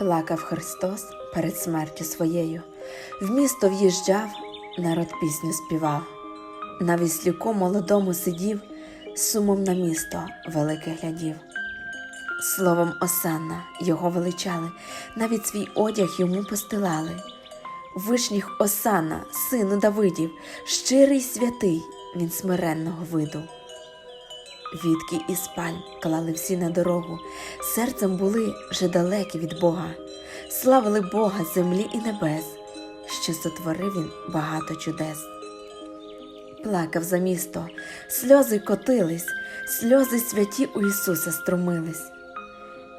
Плакав Христос перед смертю своєю, в місто в'їжджав, народ пісню співав. На віслюку молодому сидів, сумом на місто велике глядів. Словом Осанна його величали, навіть свій одяг йому постилали. Вишніх Осанна, сину Давидів, щирий святий, він смиренного виду. Відки і спаль клали всі на дорогу, серцем були вже далекі від Бога, славили Бога землі і небес, що сотворив він багато чудес. Плакав за місто, сльози котились, сльози святі у Ісуса струмились.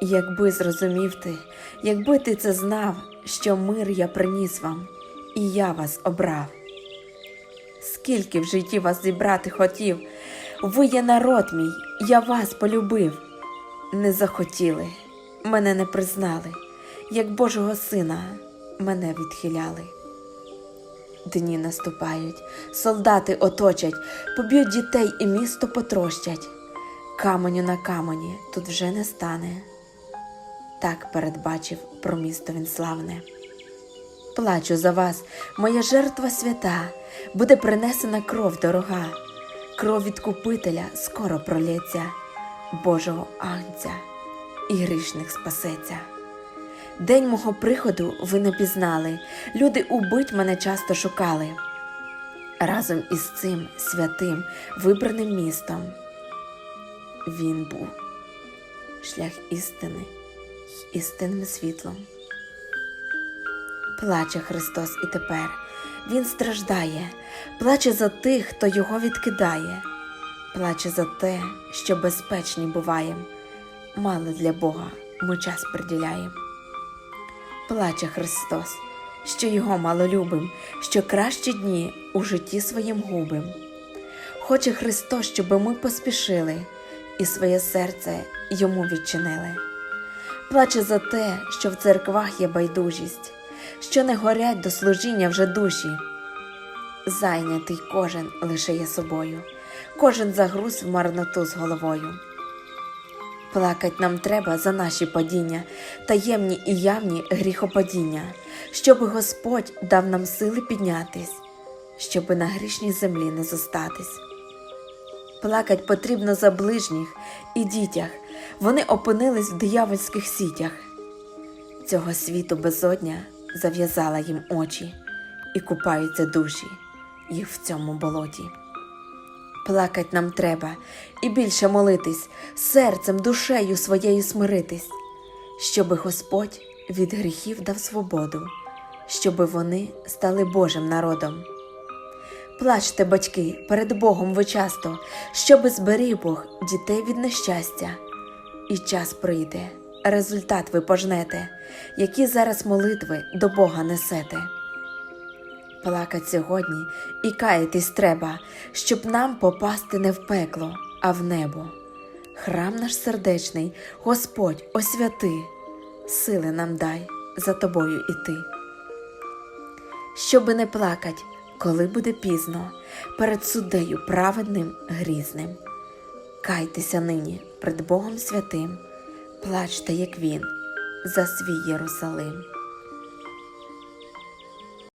Якби зрозумів ти, якби ти це знав, що мир я приніс вам, і я вас обрав. Скільки в житті вас зібрати хотів, ви є народ мій, я вас полюбив. Не захотіли, мене не признали, як Божого сина мене відхиляли. Дні наступають, солдати оточать, поб'ють дітей і місто потрощать. Каменю на камені тут вже не стане. Так передбачив про місто він славне. Плачу за вас, моя жертва свята, буде принесена кров дорога, кров відкупителя скоро пролється, Божого Агнця, і грішник спасеться. День мого приходу ви не пізнали, люди убить мене часто шукали. Разом із цим святим вибраним містом він був шлях істини істинним світлом. Плаче Христос і тепер, Він страждає, плаче за тих, хто його відкидає, плаче за те, що безпечні буваєм, мало для Бога ми час приділяєм. Плаче Христос, що його мало любим, що кращі дні у житті своїм губим. Хоче Христос, щоби ми поспішили і своє серце йому відчинили. Плаче за те, що в церквах є байдужість, що не горять до служіння вже душі. Зайнятий кожен лише є собою, кожен загруз в марноту з головою. Плакать нам треба за наші падіння, таємні і явні гріхопадіння, щоби Господь дав нам сили піднятись, щоби на грішній землі не зостатись. Плакать потрібно за ближніх і дітях, вони опинились в диявольських сітях. Цього світу безодня зав'язала їм очі і купаються душі їх в цьому болоті. Плакать нам треба і більше молитись, серцем, душею своєю смиритись, щоби Господь від гріхів дав свободу, щоби вони стали Божим народом. Плачте, батьки, перед Богом ви часто, щоби зберіг Бог дітей від нещастя, і час прийде, результат ви пожнете, які зараз молитви до Бога несете. Плакать сьогодні і каятись треба, щоб нам попасти не в пекло, а в небо. Храм наш сердечний, Господь, освяти, сили нам дай за тобою іти. Щоби не плакать, коли буде пізно, перед суддею праведним грізним. Кайтеся нині пред Богом святим, плачте, як він, за свій Єрусалим.